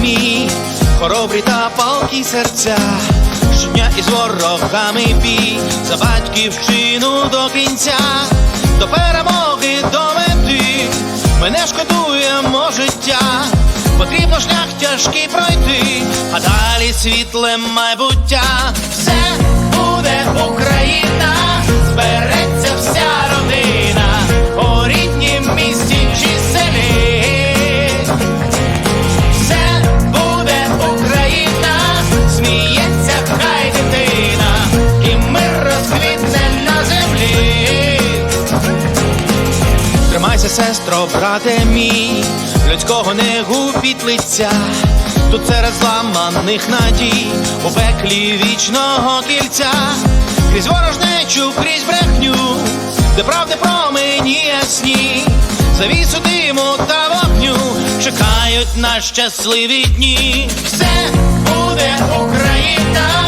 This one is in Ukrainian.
мій, хоробрі та палкі серця, щодня із ворогами бій, за батьківщину до кінця, до перемоги до мети, ми не шкодуємо життя, потрібно шлях тяжкий пройти, а далі світле майбуття, все Тримайся, сестро, брате мій, людського не губіть лиця. Тут серед зламаних надій, у пеклі вічного кільця, крізь ворожнечу, крізь брехню, де правди промені ясні, завісу диму та вогню чекають на щасливі дні. Все буде Україна.